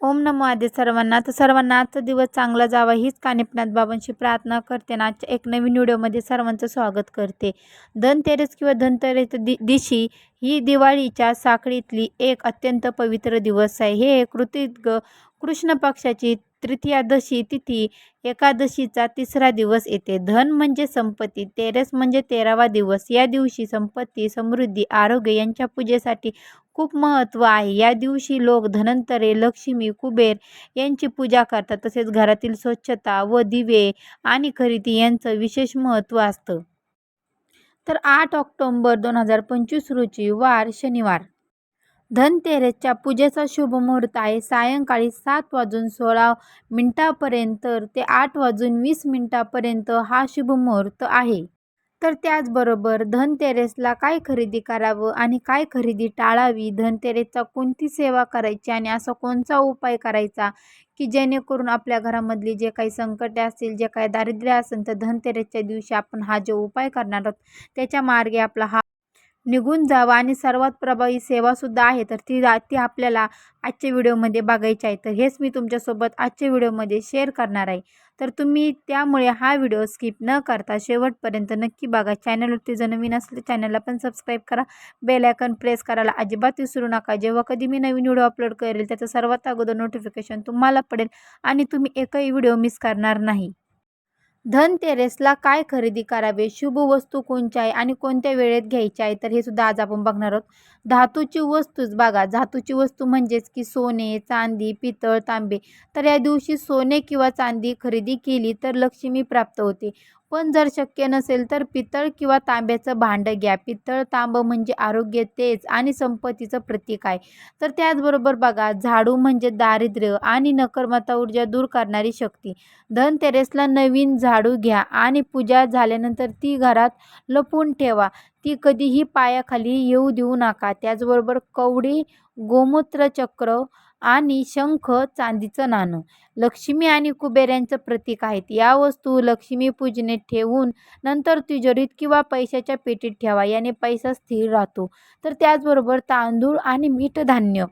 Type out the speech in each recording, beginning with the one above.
ओम नमो आदि सर्वांना. तर सर्वांना आजचा दिवस चांगला जावा हीच कानिपनाथ बाबांशी प्रार्थना करते ना आजच्या एक नवीन व्हिडिओमध्ये सर्वांचं स्वागत करते. धनतेरस किंवा धनतेरस दि दिशी ही दिवाळीच्या साखळीतली एक अत्यंत पवित्र दिवस आहे. हे कृतिज्ञ कृष्ण पक्षाची तृतीयादशी तिथी एकादशीचा तिसरा दिवस येते. धन म्हणजे संपत्ती तेरस म्हणजे तेरावा दिवस. या दिवशी संपत्ती समृद्धी आरोग्य यांच्या पूजेसाठी खूप महत्त्व आहे. या दिवशी लोक धनंतरे लक्ष्मी कुबेर यांची पूजा करतात. तसेच घरातील स्वच्छता व दिवे आणि खरेदी यांचं विशेष महत्त्व असतं. तर आठ ऑक्टोंबर दोन हजार पंचवीस रोजी वार शनिवार. धनतेरसच्या पूजेचा शुभ मुहूर्त आहे. सायंकाळी सात वाजून सोळा मिनटापर्यंत ते आठ वाजून वीस मिनटापर्यंत हा शुभ मुहूर्त आहे. तर त्याचबरोबर धनतेरसला काय खरेदी करावं आणि काय खरेदी टाळावी? धनतेरसचा कोणती सेवा करायची आणि असा कोणता उपाय करायचा की जेणेकरून आपल्या घरामधली जे काही संकटे असतील जे काही दारिद्र्य असेल तर धनतेरसच्या दिवशी आपण हा जो उपाय करणार आहोत त्याच्या मार्गे आपला हा निघून जावा आणि सर्वात प्रभावी सेवासुद्धा आहे. तर ती ती आपल्याला आजच्या व्हिडिओमध्ये बघायची आहे. तर हेच मी तुमच्यासोबत आजच्या व्हिडिओमध्ये शेअर करणार आहे. तर तुम्ही त्यामुळे हा व्हिडिओ स्किप न करता शेवटपर्यंत नक्की बघा. चॅनलवरती जर नवीन असले चॅनलला पण सबस्क्राईब करा. बेल आयकन प्रेस करायला अजिबात विसरू नका. जेव्हा कधी मी नवीन व्हिडिओ अपलोड करेल त्याचं सर्वात अगोदर नोटिफिकेशन तुम्हाला पडेल आणि तुम्ही एकही व्हिडिओ मिस करणार नाही. धनतेरसला काय खरेदी करावे? शुभ वस्तू कोणच्या आहे आणि कोणत्या वेळेत घ्यायची आहे तर हे सुद्धा आज आपण बघणार आहोत. धातूची वस्तूच बघा. धातूची वस्तू म्हणजेच की सोने चांदी पितळ तांबे. तर या दिवशी सोने किंवा चांदी खरेदी केली तर लक्ष्मी प्राप्त होते. पण जर शक्य नसेल तर पितळ किंवा तांब्याचं भांडं घ्या. पितळ तांबं म्हणजे आरोग्य तेज आणि संपत्तीचं प्रतीक आहे. तर त्याचबरोबर बघा झाडू म्हणजे दारिद्र्य आणि नकर्मता ऊर्जा दूर करणारी शक्ती. धनतेरसला नवीन झाडू घ्या आणि पूजा झाल्यानंतर ती घरात लपून ठेवा. ती कधीही पायाखाली येऊ देऊ नका. त्याचबरोबर कवडी गोमूत्रचक्र आणि शंख चांदीचं नाणं. लक्ष्मी आणि कुबेऱ्यांचं प्रतीक आहेत. या वस्तू लक्ष्मी पूजनेत ठेवून नंतर तिजोरीत किंवा पैशाच्या पेटीत ठेवा. याने पैसा स्थिर राहतो. तर त्याचबरोबर तांदूळ आणि मीठ धान्य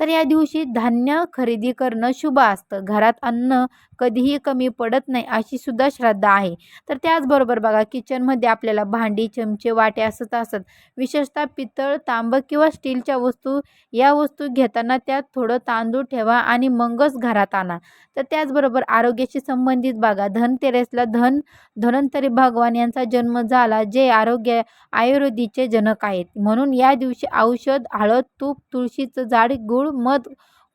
तर या दिवशी धान्य खरेदी करणं शुभ असतं. घरात अन्न कधीही कमी पडत नाही अशी सुद्धा श्रद्धा आहे. तर त्याचबरोबर बघा किचनमध्ये आपल्याला भांडी चमचे वाटे असत असत. विशेषतः पितळ तांब किंवा स्टीलच्या वस्तू या वस्तू घेताना त्यात थोडं तांदूळ ठेवा आणि मगच घरात आणा. तर त्याचबरोबर आरोग्याशी संबंधित बघा धनतेरसला धन धनंतरी भगवान यांचा जन्म झाला जे आरोग्य आयुर्वेदीचे जनक आहेत. म्हणून या दिवशी औषध हळद तूप तुळशीचं झाड गूळ मध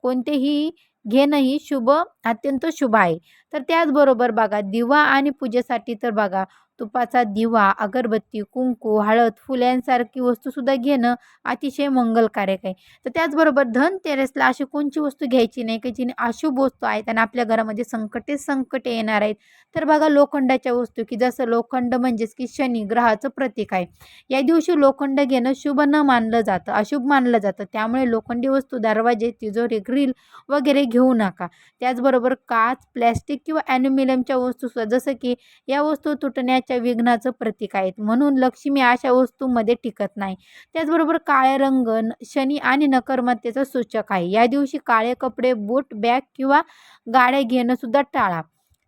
कोणतेही घेणंही शुभ अत्यंत शुभ आहे. तर त्याचबरोबर बघा दिवा आणि पूजेसाठी तर बघा तुपाचा दिवा अगरबत्ती कुंकू हळद फुल्यांसारखी वस्तूसुद्धा घेणं अतिशय मंगलकारक आहे. तर त्याचबरोबर धनतेरसला अशी कोणची वस्तू घ्यायची नाही की जिने अशुभ वस्तू आहेत आणि आपल्या घरामध्ये संकटे संकटे येणार आहेत? तर बघा लोखंडाच्या वस्तू की जसं लोखंड म्हणजेच की शनी ग्रहाचं प्रतीक आहे. या दिवशी लोखंड घेणं शुभ न मानलं जातं अशुभ मानलं जातं. त्यामुळे लोखंडी वस्तू दरवाजे तिजोरी ग्रिल वगैरे घेऊ नका. त्याचबरोबर काच प्लॅस्टिक किंवा ॲल्युमिनियमच्या वस्तूसुद्धा जसं की या वस्तू तुटण्या च्या विघ्नाचं प्रतीक आहेत. म्हणून लक्ष्मी अशा वस्तूंमध्ये टिकत नाही. त्याचबरोबर काळे रंग शनी आणि नकर्मतेचा सूचक आहे. या दिवशी काळे कपडे बूट बॅग किंवा गाड्या घेणं सुद्धा टाळा.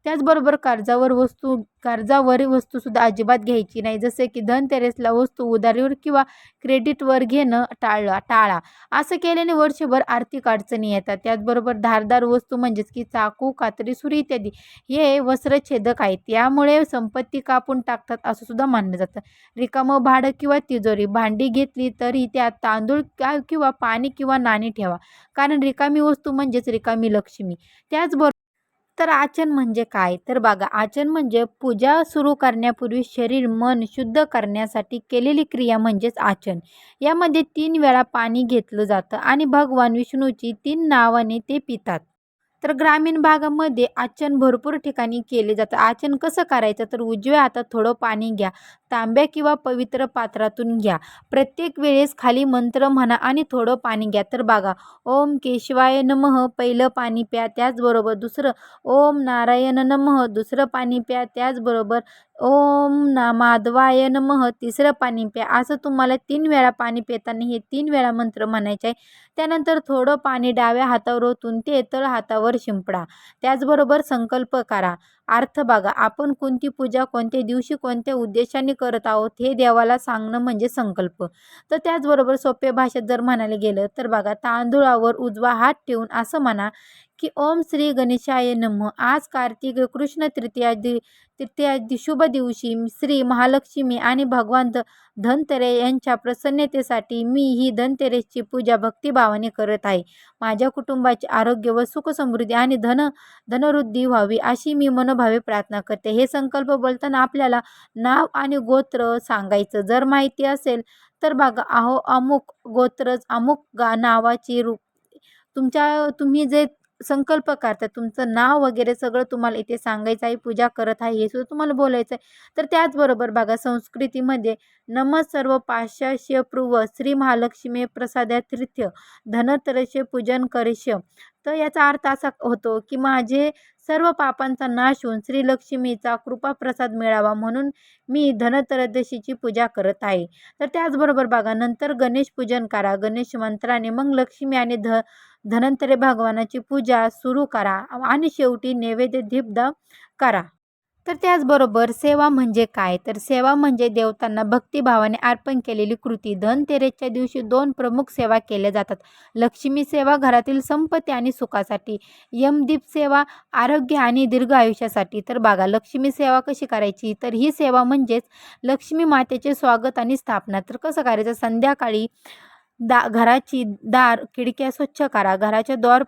त्याचबरोबर कर्जावर वस्तू कर्जावर वस्तूसुद्धा अजिबात घ्यायची नाही. जसे की धनतेरसला वस्तू उधारीवर किंवा क्रेडिटवर घेणं टाळा टाळा. असं केल्याने वर्षभर आर्थिक अडचणी येतात. त्याचबरोबर धारदार वस्तू म्हणजेच की चाकू कात्री सुरी इत्यादी हे वस्त्रछेदक आहेत. त्यामुळे संपत्ती कापून टाकतात असं सुद्धा मानलं जातं. रिकामं भाडं किंवा तिजोरी भांडी घेतली तरी त्यात तांदूळ किंवा पाणी किंवा नाणी ठेवा. कारण रिकामी वस्तू म्हणजेच रिकामी लक्ष्मी. त्याचबरोबर तर आचन म्हणजे काय? तर बघा आचन म्हणजे पूजा सुरू करण्यापूर्वी शरीर मन शुद्ध करण्यासाठी केलेली क्रिया म्हणजेच आचन. यामध्ये तीन वेळा पाणी घेतलं जातं आणि भगवान विष्णूची तीन नावाने ते पितात. तर ग्रामीण भागामध्ये आचन भरपूर ठिकाणी केले जातं. आचन कसं करायचं? तर उजव्या हातात थोडं पाणी घ्या तांब्या किंवा पवित्र पात्रातून घ्या. प्रत्येक वेळेस खाली मंत्र म्हणा आणि थोडं पाणी घ्या. तर बघा ओम केशवाय नमः पहिलं पाणी प्या त्याचबरोबर दुसरं ओम नारायण नमः दुसरं पाणी प्या त्याचबरोबर ओम ना माधवाय नमः. तिसरं पाणी प्या. असं तुम्हाला तीन वेळा पाणी पिताना हे तीन वेळा मंत्र म्हणायचे आहे. त्यानंतर थोडं पाणी डाव्या हातावर ओतून ते तळ हातावर शिंपडा. त्याचबरोबर संकल्प करा. अर्थ बघा आपण कोणती पूजा कोणत्या दिवशी कोणत्या उद्देशाने करत आहोत हे देवाला सांगणं म्हणजे संकल्प. तर त्याचबरोबर सोप्या भाषेत जर म्हणायला गेलं तर बघा तांदूळावर उजवा हात ठेवून असं म्हणा की ओम श्री गणेशाय नमः. आज कार्तिक कृष्ण तृतीया दि तृतीया शुभ दिवशी श्री महालक्ष्मी आणि भगवान धनतेरे यांच्या प्रसन्नतेसाठी मी ही धनतेरेसची पूजा भक्तिभावाने करत आहे. माझ्या कुटुंबाचे आरोग्य व सुख समृद्धी आणि धन धनवृद्धी व्हावी अशी मी मनोभावे प्रार्थना करते. हे संकल्प बोलताना आपल्याला नाव आणि गोत्र सांगायचं. जर माहिती असेल तर बघा अहो अमुक गोत्रच अमुक गा नावाची रूप. तुमच्या तुम्ही जे संकल्प करतात. तुमचं नाव वगैरे सगळं तुम्हाला इथे सांगायचं आहे पूजा करत आहे हे सुद्धा तुम्हाला बोलायचं आहे. तर त्याचबरोबर बघा संस्कृतीमध्ये नम सर्व पाशाश्य पूर्व श्री महालक्ष्मी प्रसादातीर्थ्य धनतरस्य पूजन करश्य तर याचा अर्थ असा होतो की माझे सर्व पापांचा नाश होऊन श्रीलक्ष्मीचा कृपा कृपाप्रसाद मिळावा म्हणून मी धनत्रयोदशीची पूजा करत आहे. तर त्याचबरोबर बघा नंतर गणेश पूजन करा. गणेश मंत्राने मग लक्ष्मी आणि ध धनंतरी भगवानाची पूजा सुरू करा आणि शेवटी नैवेद्य दीपदान करा. तर त्याचबरोबर सेवा म्हणजे काय? तर सेवा म्हणजे देवतांना भक्तिभावाने अर्पण केलेली कृती. धनतेरेसच्या दिवशी दोन प्रमुख सेवा केल्या जातात. लक्ष्मी सेवा घरातील संपत्ती आणि सुखासाठी. यमदीप सेवा आरोग्य आणि दीर्घ आयुष्यासाठी. तर बघा लक्ष्मी सेवा कशी करायची? तर ही सेवा म्हणजेच लक्ष्मी मातेचे स्वागत आणि स्थापना. तर कसं करायचं? संध्याकाळी दा घराची दार खिडक्या स्वच्छ करा. घराच्या द्वार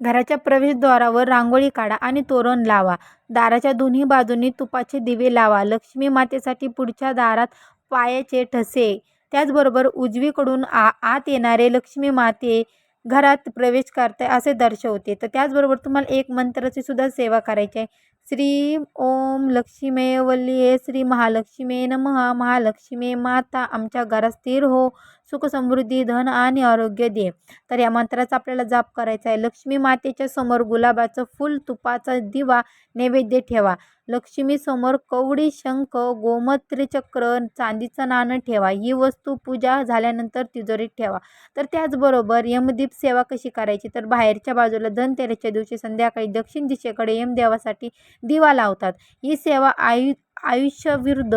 घराच्या प्रवेशद्वारावर रांगोळी काढा आणि तोरण लावा. दाराच्या दोन्ही बाजूंनी तुपाचे दिवे लावा. लक्ष्मी मातेसाठी पुढच्या दारात पायाचे ठसे. त्याचबरोबर उजवीकडून आ आत येणारे लक्ष्मी माते घरात प्रवेश करते असे दर्शवते. तर त्याचबरोबर तुम्हाला एक मंत्राची सुद्धा सेवा करायची आहे. श्री ओम लक्ष्मी वल्ली श्री महालक्ष्मी नमः. महालक्ष्मी माता आमच्या घरात स्थिर हो. सुख समृद्धी धन आणि आरोग्य दे. तर या मंत्राचा आपल्याला जाप करायचा आहे. लक्ष्मी मातेच्या समोर गुलाबाचं फूल तुपाचा दिवा नैवेद्य ठेवा. लक्ष्मी समोर कवडी शंख गोमत्र चक्र चांदीचं नाणं ठेवा. ही वस्तू पूजा झाल्यानंतर तिजोरीत ठेवा. तर त्याचबरोबर यमदीप सेवा कशी करायची? तर बाहेरच्या बाजूला धनतेरसच्या दिवशी संध्याकाळी दक्षिण दिशेकडे यमदेवासाठी दिवा लावतात. ही सेवा आयु आयुष्यविरुद्ध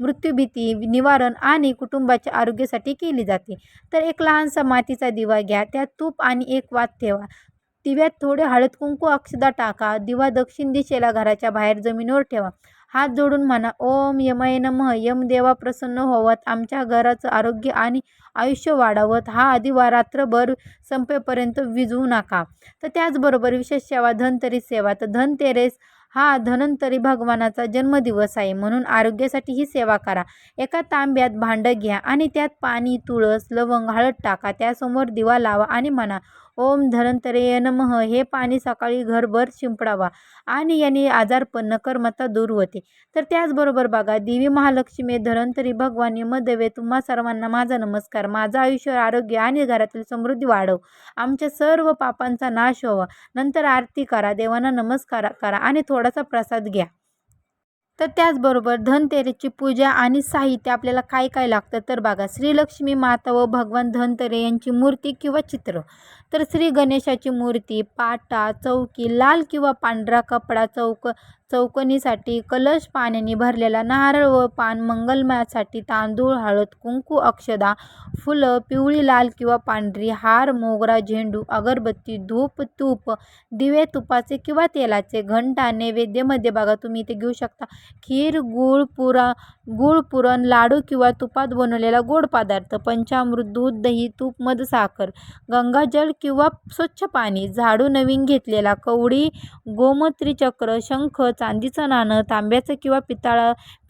मृत्यूभीती निवारण आणि कुटुंबाच्या आरोग्यासाठी केली जाते. तर एक लहानसा मातीचा दिवा घ्या त्यात तूप आणि एक वात ठेवा. दिव्यात थोडे हळद कुंकू अक्षदा टाका. दिवा दक्षिण दिशेला घराच्या बाहेर जमिनीवर ठेवा. हात जोडून म्हणा ओम यमय नमः यमदेवा प्रसन्न होवत आमच्या घराचं आरोग्य आणि आयुष्य वाढवत. हा दिवा रात्रभर संपेपर्यंत विजवू नका. तर त्याचबरोबर विशेष सेवा धनतेरी सेवा. तर धनतेरेस हा धन्वंतरी भगवानाचा जन्मदिवस आहे. म्हणून आरोग्यासाठी ही सेवा करा. एका तांब्यात भांडं घ्या आणि त्यात पाणी तुळस लवंग हळद टाका. त्यासमोर दिवा लावा आणि म्हणा ओम धनंतरेय नमः. हे पाणी सकाळी घरभर शिंपडावा आणि याने आजारपण नकर्मता दूर होते. तर त्याचबरोबर बघा देवी महालक्ष्मी धन्वंतरी भगवान मदवे तुम्हा सर्वांना माझा नमस्कार. माझं आयुष्य आरोग्य आणि घरातील समृद्धी वाढव. आमच्या सर्व पापांचा नाश व्हावा. नंतर आरती करा. देवांना नमस्कार करा आणि थोडासा प्रसाद घ्या. तर त्याचबरोबर धनतेरेची पूजा आणि साहित्य आपल्याला काय काय लागतं? तर बघा श्रीलक्ष्मी माता व भगवान धनतेरे यांची मूर्ती किंवा चित्र. तर श्री गणेशाची मूर्ती पाटा चौकी लाल किंवा पांढरा कपडा चौक चौकणीसाठी कलश पाण्याने भरलेला नारळ व पान मंगलमयासाठी तांदूळ हळद कुंकू अक्षदा फुलं पिवळी लाल किंवा पांढरी हार मोगरा झेंडू अगरबत्ती धूप तूप दिवे तुपाचे किंवा तेलाचे घंटा नैवेद्यामध्ये बघा तुम्ही इथे घेऊ शकता. खीर गुळ पुरा गुळ पुरण लाडू किंवा तुपात बनवलेला गोड पदार्थ पंचामृत दूध दही तूप मध साखर गंगाजल किंवा स्वच्छ पाणी झाडू नवीन घेतलेला कवडी गोमूत्री चक्र शंख चांदीचं नाणं तांब्याचं किंवा पितळ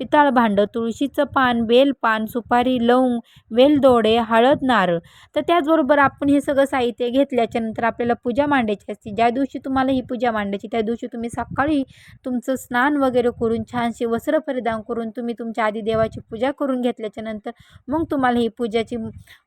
पितळ भांडं तुळशीचं पान बेलपान सुपारी लवंग वेलदोडे हळद नारळ. तर त्याचबरोबर आपण हे सगळं साहित्य घेतल्याच्या नंतर आपल्याला पूजा मांडायची असते. ज्या दिवशी तुम्हाला ही पूजा मांडायची त्या दिवशी तुम्ही सकाळी तुमचं स्नान वगैरे करून छानशी वस्त्र परिधान करून तुम्ही तुमच्या आधी देवाची पूजा करून घेतल्याच्या नंतर मग तुम्हाला ही पूजाची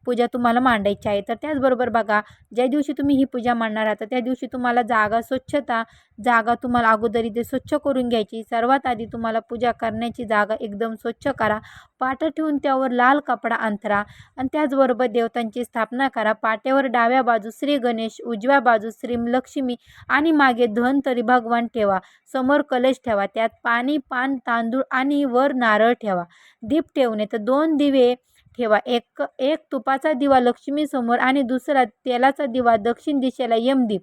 पूजा तुम्हाला मांडायची आहे. तर त्याचबरोबर बघा ज्या दिवशी तुम्ही ही पूजा मांडणार आहात तर त्या दिवशी तुम्हाला जागा स्वच्छता जागा तुम्हाला अगोदर इथे स्वच्छ करून घ्यायची. सर्वात आधी तुम्हाला पूजा करण्याची जागा एकदम स्वच्छ करा. पाट ठेवून त्यावर लाल कपडा अंथरा आणि त्याचबरोबर देवतांची स्थापना करा. पाट्यावर डाव्या बाजू श्री गणेश उजव्या बाजू श्री लक्ष्मी आणि मागे धनतरी भगवान ठेवा. समोर कलश ठेवा. त्यात पाणी पान तांदूळ आणि वर नारळ ठेवा. दीप ठेवणे तर दोन दिवे ठेवा. एक एक तुपाचा दिवा लक्ष्मीसमोर आणि दुसरा तेलाचा दिवा दक्षिण दिशेला यमदीप.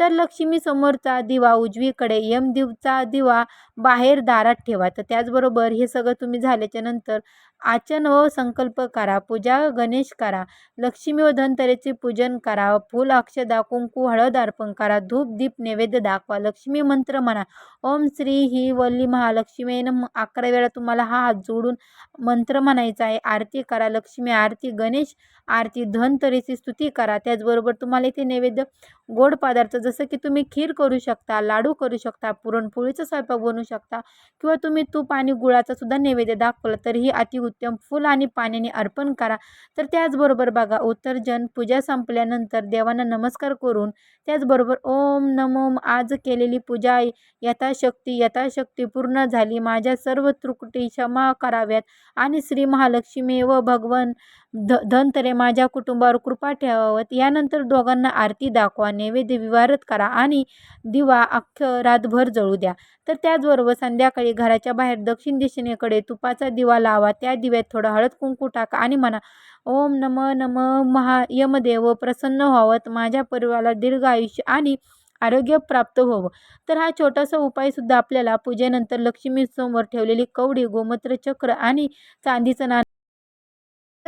तर लक्ष्मीसमोरचा दिवा उजवीकडे यमदीपचा दिवा बाहेर दारात ठेवा. तर त्याचबरोबर हे सगळं तुम्ही झाल्याच्यानंतर आचन व संकल्प करा पूजा गणेश करा लक्ष्मी व धनतरेचे पूजन करा फूल अक्षदा कुंकू हळद अर्पण करा धूप दीप नैवेद्य दाखवा लक्ष्मी मंत्र म्हणा. ओम श्री ही वल्ली महालक्ष्मीनं अकरा वेळा तुम्हाला हा हात जोडून मंत्र म्हणायचा आहे. आरती करा लक्ष्मी आरती गणेश आरती धनतरेची स्तुती करा. त्याचबरोबर तुम्हाला इथे नैवेद्य गोड पदार्थ जसं की तुम्ही खीर करू शकता लाडू करू शकता पुरणपोळीचा स्वयंपाक बनवू शकता. किंवा तुम्ही तूप आणि गुळाचा सुद्धा नैवेद्य दाखवला तरीही अतिउत्तम फूल आणि पाण्याने अर्पण करा. तर त्याचबरोबर बघा उत्तरजन पूजा संपल्यानंतर देवांना नमस्कार करून त्याचबरोबर ओम नमो आज केलेली पूजा यथाशक्ती यथाशक्ती पूर्ण झाली. माझ्या सर्व त्रुटी क्षमा कराव्यात. आणि श्री महालक्ष्मी व भगवान ध धनतरे माझ्या कुटुंबावर कृपा ठेवावत यानंतर दोघांना आरती दाखवा नैवेद्य विवारत करा आणि दिवा अख्ख रातभर जळू द्या. तर त्याचबरोबर संध्याकाळी घराच्या बाहेर दक्षिण दिशेनेकडे तुपाचा दिवा लावा. त्या दिव्यात थोडं हळद कुंकू टाका आणि म्हणा ओम नम नम महा यमदेव प्रसन्न व्हावत. माझ्या परिवाराला दीर्घ आयुष्य आणि आरोग्य प्राप्त व्हावं. तर हा छोटासा उपायसुद्धा आपल्याला पूजेनंतर लक्ष्मीसमोर ठेवलेली कवडी गोमूत्र चक्र आणि चांदीचं ना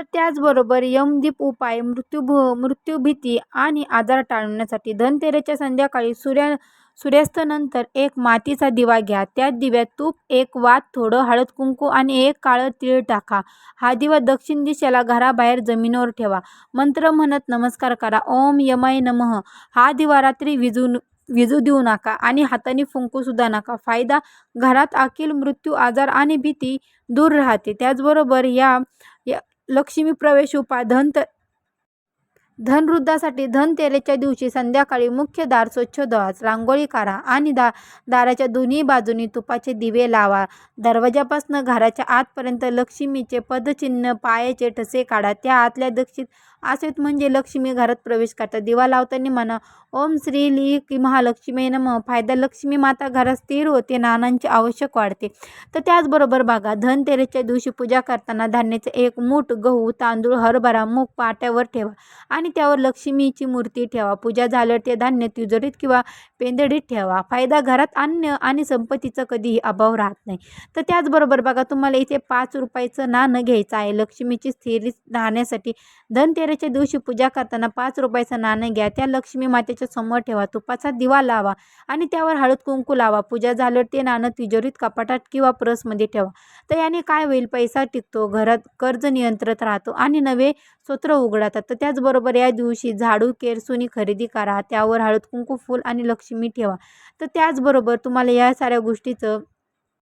तर त्याचबरोबर यमदीप उपाय मृत्यू मृत्यूभीती आणि आजार टाळण्यासाठी धनतेरेच्या संध्याकाळी सूर्या सूर्यास्तानंतर एक मातीचा दिवा घ्या. त्यात दिव्यात तूप एक वात थोडं हळद कुंकू आणि एक काळं तीळ टाका. हा दिवा दक्षिण दिशेला घराबाहेर जमिनीवर ठेवा. मंत्र म्हणत नमस्कार करा. ओम यमाय नमः. हा दिवा रात्री विजून विजू देऊ नका आणि हाताने फुंकूसुद्धा नका. फायदा घरात अखिल मृत्यू आजार आणि भीती दूर राहते. त्याचबरोबर या या लक्ष्मी प्रवेश उपाय धन धनवृद्धासाठी धनतेरेच्या दिवशी संध्याकाळी मुख्य दार स्वच्छ धुवा रांगोळी करा आणि दा दाराच्या दोन्ही बाजूनी तुपाचे दिवे लावा. दरवाजापासून घराच्या आतपर्यंत लक्ष्मीचे पदचिन्ह पायाचे ठसे काढा. त्या आतल्या दक्षिण असेत म्हणजे लक्ष्मी घरात प्रवेश करतात. दिवा लावताना म्हणा ओम श्री ली की महालक्ष्मी नम. फायदा लक्ष्मी माता घरात स्थिर होते नानांची आवश्यक वाढते. तर त्याचबरोबर बघा धनतेरेच्या दिवशी पूजा करताना धान्याचे एक मूठ गहू तांदूळ हरभरा मूग पाट्यावर ठेवा आणि त्यावर लक्ष्मीची मूर्ती ठेवा. पूजा झाल्यावर ते धान्य तिजोरीत किंवा पेंदडीत ठेवा. फायदा घरात अन्न आणि संपत्तीचा कधीही अभाव राहत नाही. तर त्याचबरोबर बघा तुम्हाला इथे पाच रुपयाचं नाणं घ्यायचं आहे. लक्ष्मीची स्थिर राहण्यासाठी धनतेरेच्या दिवशी पूजा करताना पाच रुपयाचं नाणं घ्या. त्या लक्ष्मी मातेच्या समोर ठेवा. तुपाचा दिवा लावा आणि त्यावर हळद कुंकू लावा. पूजा झाल्यावर ते नाणं तिजोरीत कपाटात किंवा प्रसमध्ये ठेवा. तर याने काय होईल? पैसा टिकतो. घरात कर्ज नियंत्रित राहतो आणि नवे स्तोत्र उघडतात. तर त्याचबरोबर या दिवशी झाडू केरसुनी खरेदी करा. त्यावर हळद कुंकू फूल आणि लक्ष्मी ठेवा. तर त्याचबरोबर तुम्हाला या साऱ्या गोष्टीचं